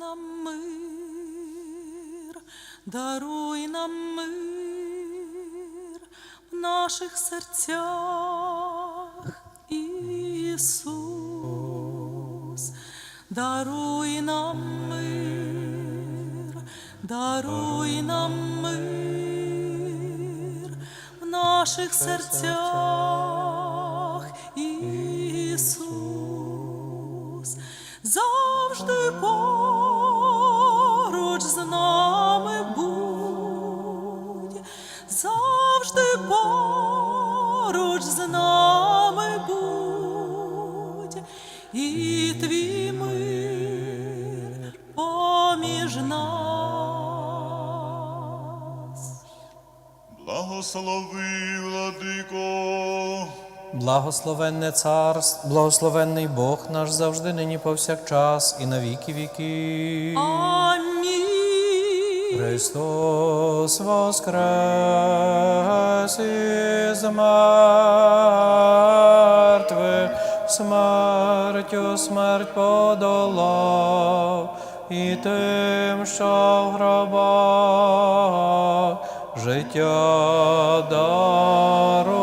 нам мир, даруй нам мир в наших серцях, Ісус, даруй нам мир, даруй нам мир в наших серцях. Благословенне царство, благословенний Бог наш завжди нині повсякчас і на віки віки. Амінь. Христос воскрес із мертвих, смертю смерть подолав, і тим, що в гробах життя дарував.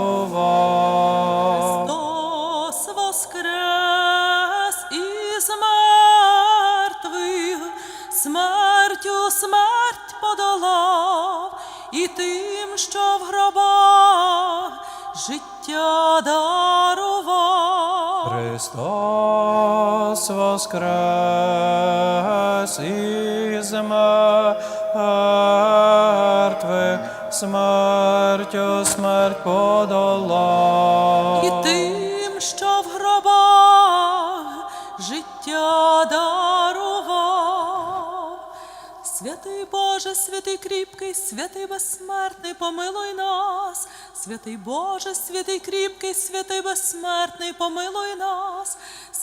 Воскрес із мертвих, смертю смерть подолав. І тим, що в гробах життя дарував. Святий Боже, святий кріпкий, святий безсмертний, помилуй нас. Святий Боже, святий кріпкий, святий безсмертний, помилуй нас.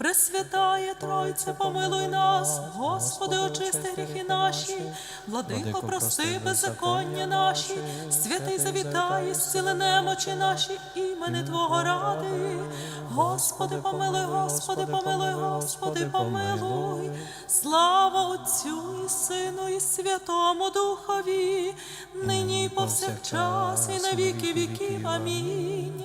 Пресвятає Тройце, помилуй нас, Господи, очисти гріхи наші, владико, прости беззаконня наші, святий завітай, зціли немочі наші, імени Твого ради. Господи, помилуй, Господи, помилуй, Господи, помилуй. Слава Отцю і Сину, і Святому Духові, нині і повсякчас, і на віки віків. Амінь.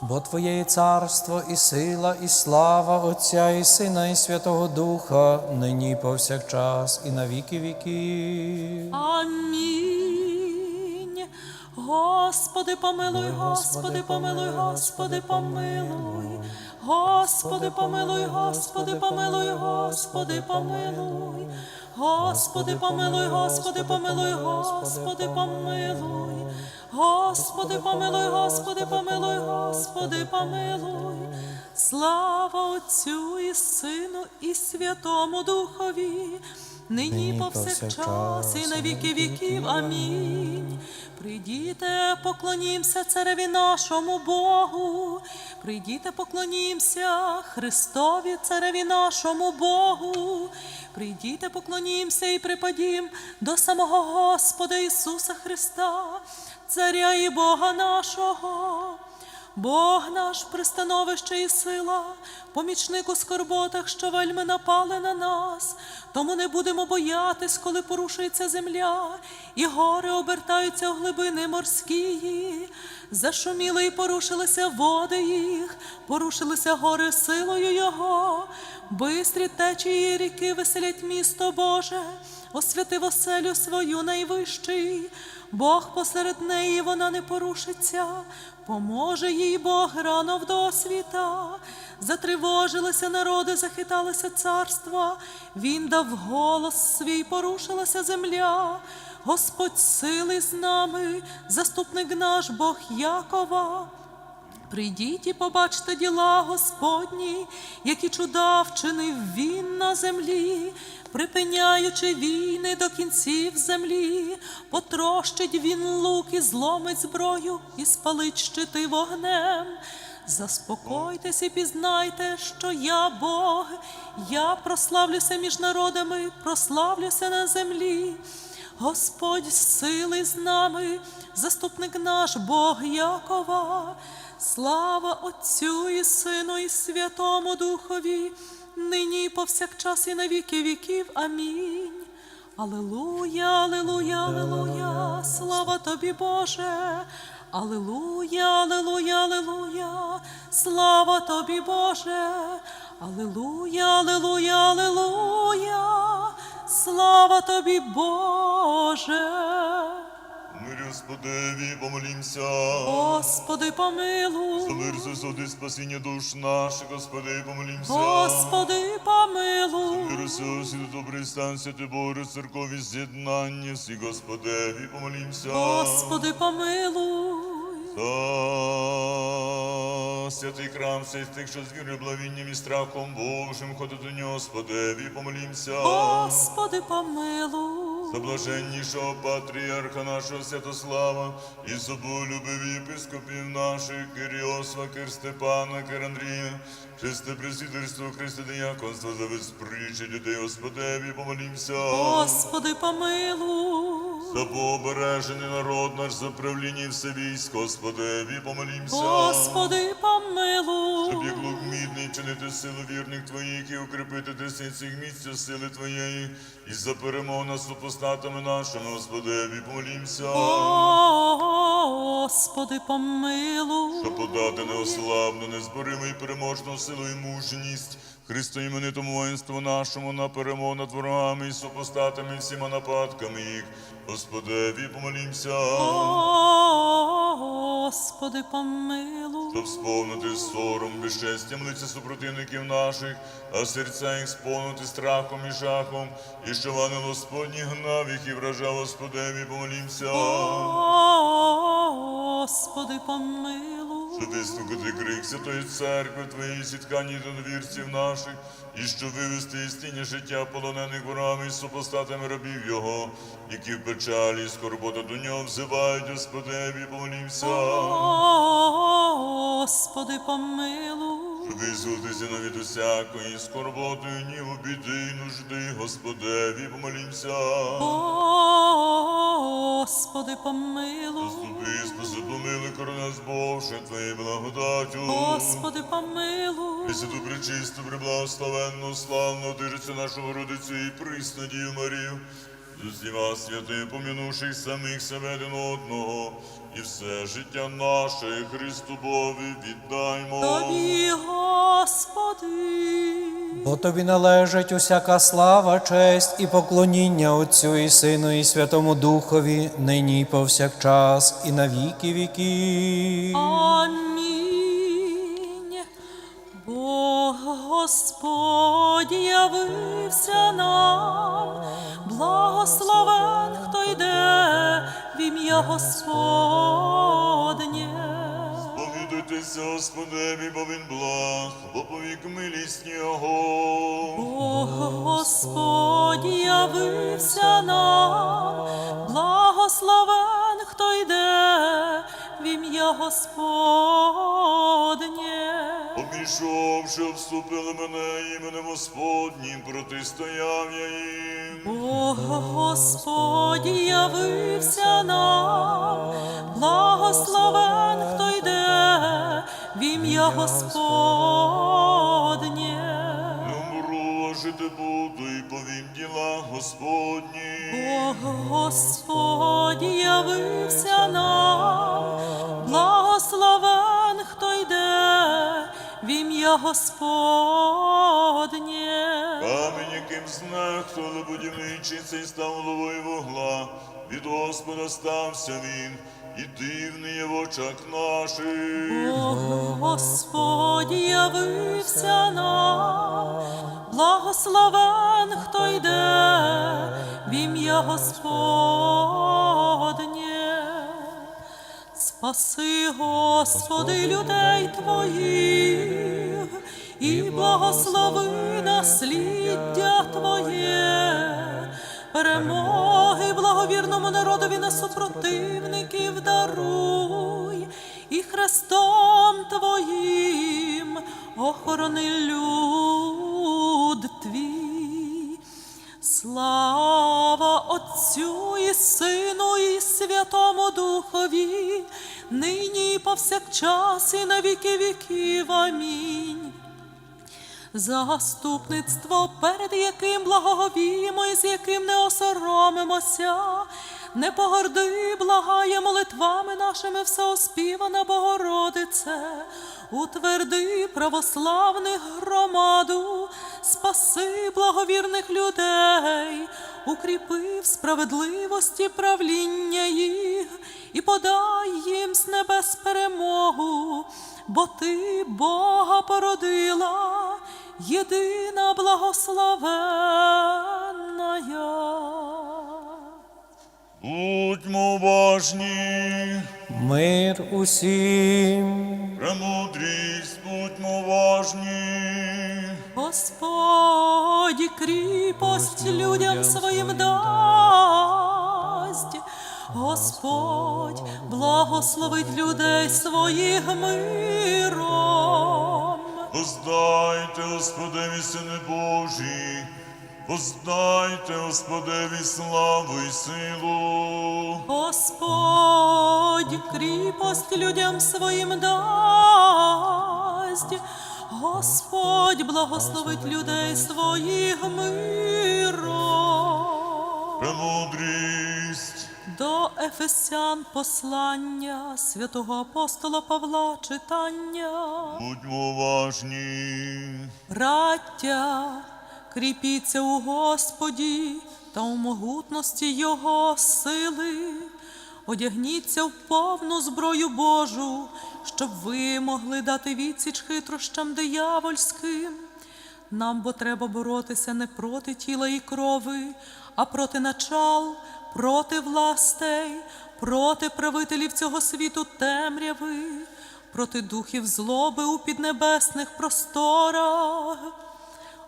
Бо Твоє є царство і сила, і слава Отця і Сина, і Святого Духа, нині і повсякчас, і на віки віки. Амінь. Господи, помилуй, Господи, помилуй, Господи, помилуй. Господи, помилуй, Господи, помилуй, Господи, помилуй. Господи, помилуй, Господи, помилуй, Господи, помилуй. Господи, помилуй, Господи, помилуй, Господи, помилуй. Слава Отцю і Сину, і Святому Духові, нині повсякчас, і на віки віків. Амінь. Прийдіте, поклонімся цареві нашому Богу. Прийдіте, поклонімся Христові, цареві нашому Богу. Прийдіте, поклонімся і припадім до самого Господа Ісуса Христа, Царя і Бога нашого. Бог наш пристановище і сила, помічник у скорботах, що вельми напали на нас. Тому не будемо боятись, коли порушується земля, і гори обертаються у глибини морські. Зашуміли і порушилися води їх, порушилися гори силою Його. Бистрі течії ріки веселять місто Боже, освятив оселю свою найвищий. Бог посеред неї вона не порушиться, поможе їй Бог рано в досвіта. Затривожилися народи, захиталися царства, він дав голос свій, порушилася земля. Господь сили з нами, заступник наш Бог Якова. Прийдіть і побачте діла Господні, які чуда вчинив він на землі, припиняючи війни до кінців землі, потрощить він лук і зломить зброю, і спалить щити вогнем. Заспокойтесь і пізнайте, що я Бог, я прославлюся між народами, прославлюся на землі. Господь сили з нами, заступник наш Бог Якова. Слава Отцю і Сину, і Святому Духові, нині і повсякчас і на віки віків. Амінь. Алилуя, алилуя, алилуя, слава тобі, Боже. Алилуя, алилуя, алилуя, слава тобі, Боже. Алилуя, алилуя, алилуя, слава тобі, Боже. Мир Господеві, помолімся. Господи, помилуй. За мир засуди спасіння душ наших, Господи, помолімся. Господи, помилуй. Мир усього добрий стан, святи Боже, церкові з'єднання, всі Господеві, помолімся. Господи, помилуй. Святий храм, святих, що з вірою, благовінням і страхом Божим, ходить до нього, Господеві, помолімся. Господи, помилуй. За блаженнішого патріарха нашого Святослава і соболюбив єпископів наших Киріосва, Кир Степана, Кир Андрія, чисте пресвітерство Христе Діяконство за безпричі людей Господеві, помолімся. Господи, помилуй. За пообережений народ наш, за правління все військо, Господеві, помолімся. Господи, помилуй. Щоб як лук мідний чинити силу вірних твоїх і укріпити десницях місця сили твоєї, і за перемогу над супостатами нашими, Господеві, помолімся. Господи, помилуй. Щоб подати неославну, незборимо і переможну силу і мужність, Христо іменитому воїнству нашому на перемогу над ворогами і супостатами і всіма нападками їх. Господеві, помолімся. Господи, помилуй. Щоб сповнити сором, безчестям лиця супротивників наших, а серця їх сповнити страхом і жахом, і що ангел Господній гнав їх і вражав Господеві, помолімся. Господи, помилуй. Щоб вислухати крик Святої Церкви Твоєї сіткані до довірців наших, і щоб вивести із тіні життя полонених ворами і супостатами рабів Його, які в печалі і скорбота до нього взивають, Господеві, помолімся. Господи, помилуй. Щоб визволитися навіть усякої скорботи, гніву, біди і нужди, Господеві, помолімся. Господи, помилуй. Заступи, спаси, помили, корона збовши Твоєю благодатю. Господи, помилуй. Пресвяту пречисту, преблагословенну, славну дирицю нашу Родицю і приснадію Марію, з усіма святими, помінувши самих себе один одного, і все життя наше Христу Бові віддаймо. Тобі, Господи. Бо тобі належить усяка слава, честь і поклоніння Отцю і Сину, і Святому Духові, нині і повсякчас, і на віки віків. Амінь. Бог Господь явився нам, благословен, хто йде в ім'я Господнє. Повідуйтеся Господеві, бо він благ, бо повік милість Його. Бог Господь явився нам, благословен, хто йде в ім'я Господнє. Обійшовши, обступили мене іменем Господнім, протистояв я їм. Бог Господь явився нам, благословен, хто в ім'я Господнє. Умру, жити буду і повім діла Господні. Бог Господь явився нам, благословен, хто йде в ім'я Господнє. Камінь, яким знехтували будівничі, цей став головою вугла. Від Господа стався він, і дивний в очах наших. Бог Господь явився нам, Благословен, хто йде в ім'я Господнє. Спаси, Господи, людей Твоїх, і благослови насліддя Твоє, перемоги благовірному народові на супротивників даруй, і Христом Твоїм охорони люд Твій. Слава Отцю і Сину, і Святому Духові, нині і повсякчас, і на віки віків. Амінь. Заступництво, перед яким благоговіємо і з яким не осоромимося, не погорди, благає молитвами нашими всеоспівана Богородице, утверди православних громаду, спаси благовірних людей, укріпи в справедливості правління їх і подай їм з небес перемогу, бо ти Бога породила, єдина благословенна. Будьмо уважні, Мир усім. премудрість, будьмо уважні. Господь кріпость людям своїм дасть. Господь благословить людей своїх миром. Воздайте Господеві, Сини Божі, воздайте Господеві славу і силу. Господь кріпость людям своїм дасть. Господь благословить людей своїх миром. Премудрість, До Ефесян послання святого апостола Павла читання. будьмо уважні. Браття, кріпіться у Господі та у могутності Його сили. Одягніться в повну зброю Божу, щоб ви могли дати відсіч хитрощам диявольським. Нам бо треба боротися не проти тіла і крови, а проти начал, проти властей, проти правителів цього світу темряви, проти духів злоби у піднебесних просторах.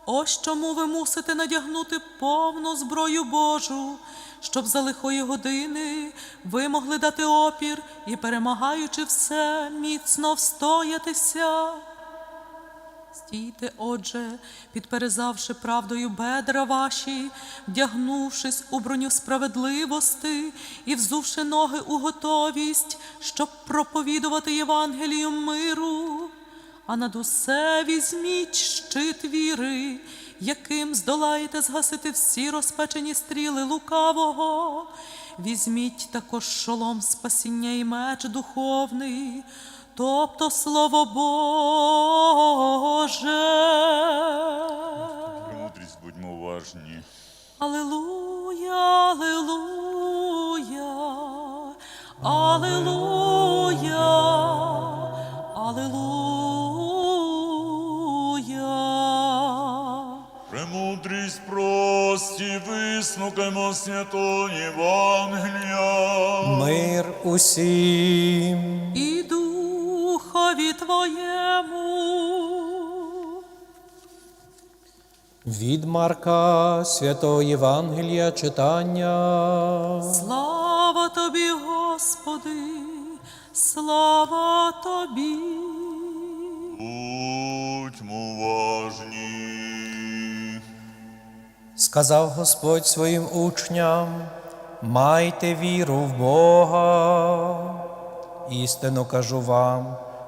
Ось чому ви мусите надягнути повну зброю Божу, щоб за лихої години ви могли дати опір і, перемагаючи все, міцно встоятися. Стійте, отже, підперезавши правдою бедра ваші, вдягнувшись у броню справедливости і взувши ноги у готовість, щоб проповідувати Євангелію миру. А над усе візьміть щит віри, яким здолаєте згасити всі розпечені стріли лукавого. Візьміть також шолом спасіння і меч духовний, тобто слово Боже. Премудрість, будьмо уважні. Аллилуйя, аллилуйя, аллилуйя, аллилуйя. Премудрість прості, вислухаймо святої Євангелія. Мир усім. І духові Твоєму. Від Марка Святого Євангелія читання. Слава Тобі, Господи, слава Тобі. Будьмо уважні. Сказав Господь своїм учням: майте віру в Бога. Істину кажу вам,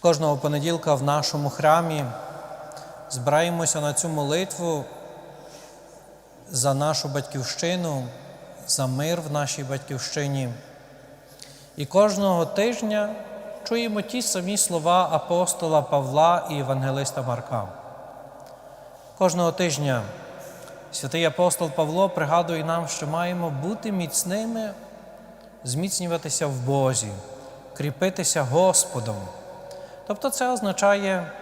Кожного понеділка в нашому храмі збираємося на цю молитву за нашу батьківщину, за мир в нашій батьківщині. І кожного тижня чуємо ті самі слова апостола Павла і Євангелиста Марка. Кожного тижня святий апостол Павло пригадує нам, що маємо бути міцними, зміцнюватися в Бозі, кріпитися Господом. Тобто це означає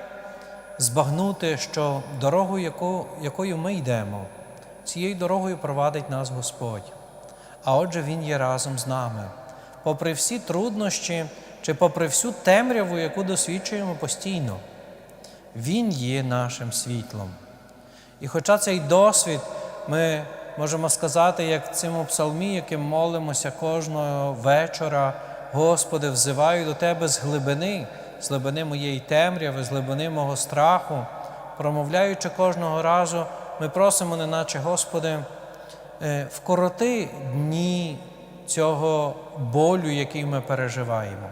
збагнути, що дорогу, яку, якою ми йдемо, цією дорогою провадить нас Господь. А отже, Він є разом з нами. Попри всі труднощі чи попри всю темряву, яку досвідчуємо постійно, Він є нашим світлом. І хоча цей досвід ми можемо сказати, як в цьому псалмі, яким молимося кожного вечора, Господи, взиваю до Тебе з глибини, з глибини моєї темряви, з глибини мого страху, промовляючи кожного разу, ми просимо, неначе Господи, е, вкороти дні цього болю, який ми переживаємо.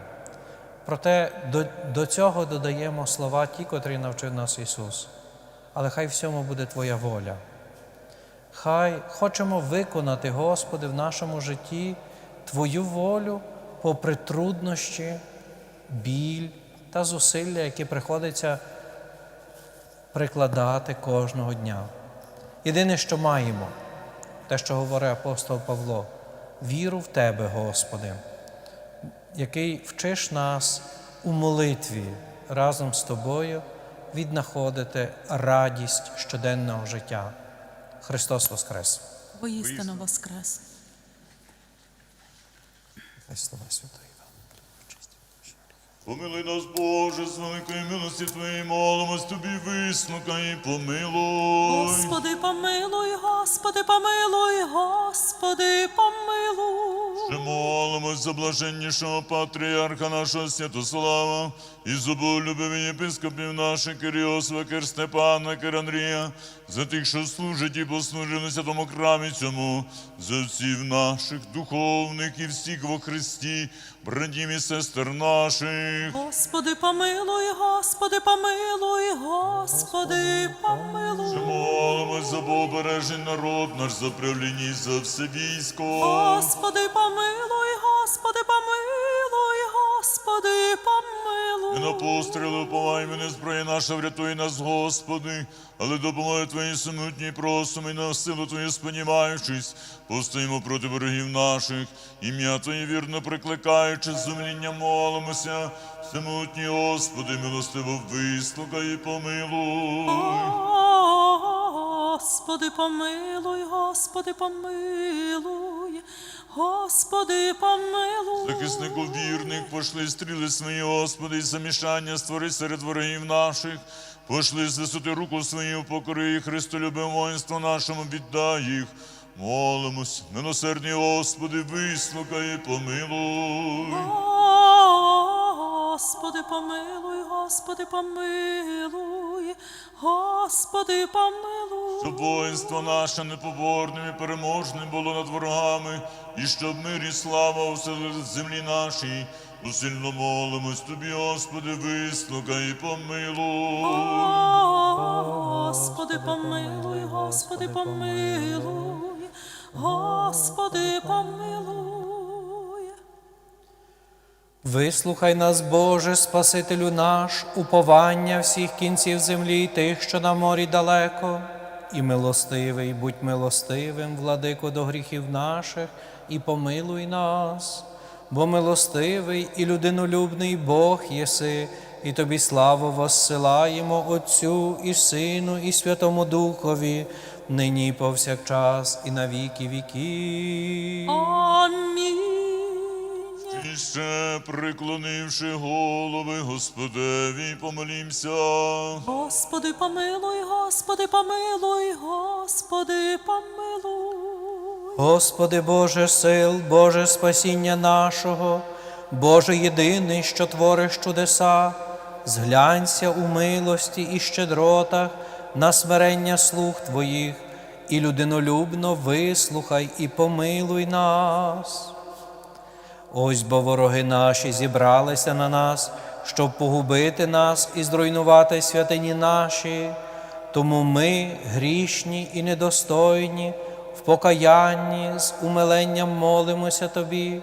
Проте до, до цього додаємо слова ті, котрі навчив нас Ісус. Але хай всьому буде Твоя воля. Хай хочемо виконати, Господи, в нашому житті Твою волю попри труднощі, біль та зусилля, які приходиться прикладати кожного дня. Єдине, що маємо, те, що говорить апостол Павло, віру в Тебе, Господи, який вчиш нас у молитві разом з тобою віднаходити радість щоденного життя. Христос Воскрес! Поістину воскрес. Хай слова святої. Помилуй нас, Боже, з великої милості Твоєї молимось Тобі вислухай і помилуй. Господи, помилуй, Господи, помилуй, Господи, помилуй. Ще молимось за блаженнішого патріарха нашого Святослава і зуболюбивих єпископів наших Киріосва, Кир Степана, Кир Андрія, за тих, що служать і послужили на святому храмі цьому, за всіх наших духовних і всіх во Христі, братів і сестер наших. Господи, помилуй, Господи, помилуй, Господи, помилуй. Молимось за побережень народ наш, за правління і за все військо. Господи, помилуй, Господи, помилуй, Господи, помилуй. На постріли уповай мене зброя наша, врятуй нас, Господи, але допомоги Твої самотні просимо і на силу Твою сподіваючись, постоїмо проти ворогів наших, ім'я Твоє вірно прикликаючи, з сумління молимося, всемутній Господи, милостиво вислухай і помилуй. Господи, помилуй, Господи, помилуй, Господи, помилуй. Захиснику вірних, пошли стріли свої, Господи, і замішання створи серед ворогів наших. Пошли з висоти руку свою, покори Христолюбе воїнство нашому, віддай їх. Молимось, милосердний Господи, вислухай і помилуй. Господи, помилуй, Господи, помилуй, Господи, помилуй. Щоб воїнство наше непоборним і переможним було над ворогами, і щоб мир і слава уселили землі нашій. Усильно молимось Тобі, Господи, вислухай і помилуй. Господи, помилуй, Господи, помилуй, Господи, помилуй. Вислухай нас, Боже, Спасителю наш, уповання всіх кінців землі, і тих, що на морі далеко, і милостивий, будь милостивим, владико до гріхів наших, і помилуй нас, бо милостивий і людинолюбний Бог єси, і тобі славу воссилаємо Отцю і Сину, і Святому Духові, нині повсякчас, і на віки віків. Ще приклонивши голови Господеві, помолімся. Господи, помилуй, Господи, помилуй, Господи, помилуй. Господи Боже сил, Боже спасіння нашого, Боже єдиний, що твориш чудеса, зглянься у милості і щедротах на смирення слуг Твоїх, і людинолюбно вислухай і помилуй нас. Ось бо вороги наші зібралися на нас, щоб погубити нас і зруйнувати святині наші. Тому ми, грішні і недостойні, в покаянні з умиленням молимося Тобі.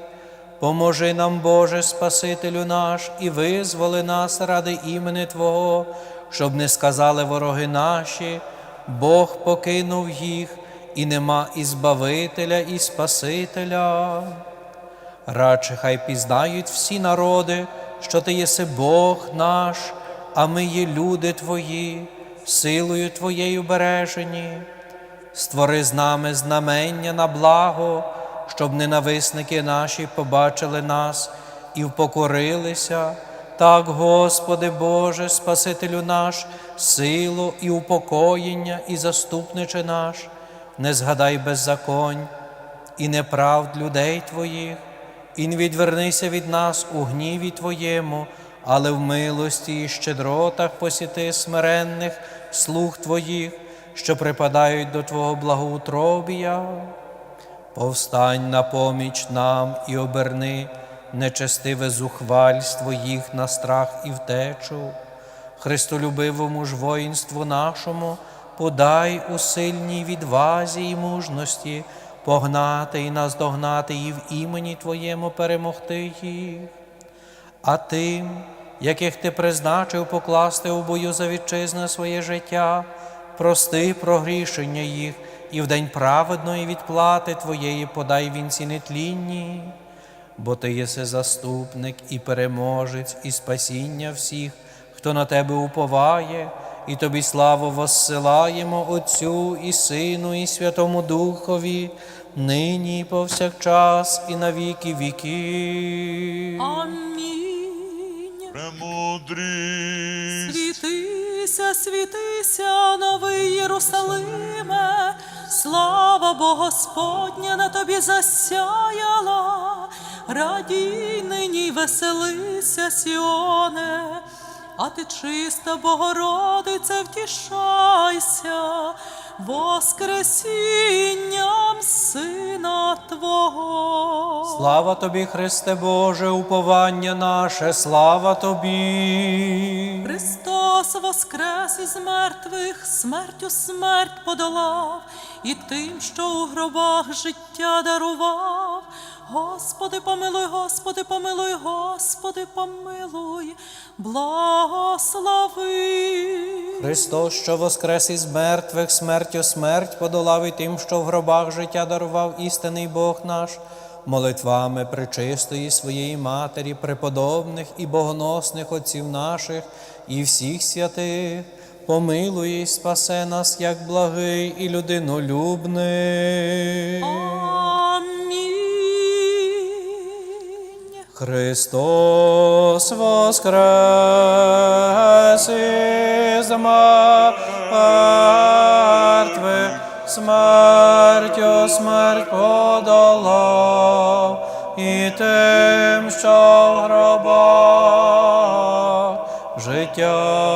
Поможи нам, Боже, Спасителю наш, і визволи нас ради імени Твого, щоб не сказали вороги наші, Бог покинув їх, і нема і Збавителя, і Спасителя. Радше хай пізнають всі народи, що Ти єси Бог наш, а ми є люди Твої, силою Твоєю бережені. Створи з нами знамення на благо, щоб ненависники наші побачили нас і впокорилися. Так, Господи Боже, Спасителю наш, силу і упокоєння, і заступниче наш, не згадай беззаконь і неправд людей Твоїх, і не відвернися від нас у гніві Твоєму, але в милості і щедротах посіти смиренних слуг Твоїх, що припадають до Твого благоутробія. Повстань на поміч нам і оберни нечестиве зухвальство їх на страх і втечу. Христолюбивому ж воїнству нашому подай у сильній відвазі і мужності погнати і наздогнати і в імені Твоєму перемогти їх. А тим, яких ти призначив покласти у бою за вітчизне своє життя, прости прогрішення їх, і в день праведної відплати Твоєї подай вінці нетлінні, бо Ти єси заступник і переможець, і спасіння всіх, хто на тебе уповає, і тобі славу воссилаємо Отцю і Сину, і Святому Духові, нині і повсякчас, і на віки віків. Амінь. Премудрість. Світися, світися, новий Єрусалиме, слава Бо Господня на тобі засяяла, радій нині веселися, Сіоне, а ти чиста Богородице, втішайся, Воскресінням Сина Твого. Слава тобі, Христе Боже, уповання наше, слава тобі. Христос воскрес із мертвих, смертю смерть подолав, і тим, що у гробах життя дарував. Господи, помилуй, Господи, помилуй, Господи, помилуй, благослови. Христос, що воскрес із мертвих, смертю смерть подолав і тим, що в гробах життя дарував істинний Бог наш, молитвами причистої своєї Матері, преподобних і богоносних отців наших і всіх святих, помилуй і спасе нас, як благий і людинолюбний. Христос воскрес із мертвих, смертю смерть подолав, і тим, що в гробах життя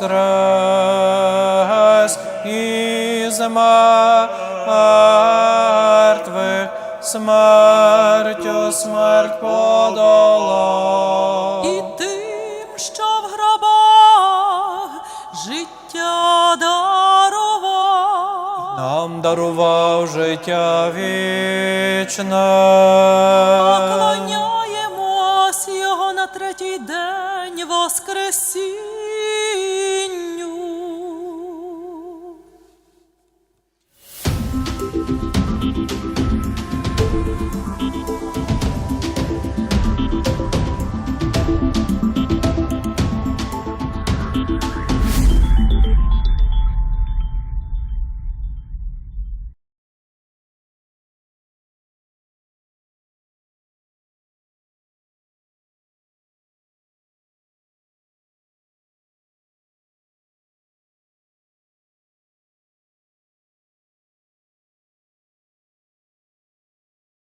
воскрес із мертвих, смертю смерть подолав. І тим, що в гробах життя дарував, нам дарував життя вічне. Поклоняємось його на третій день воскресіння.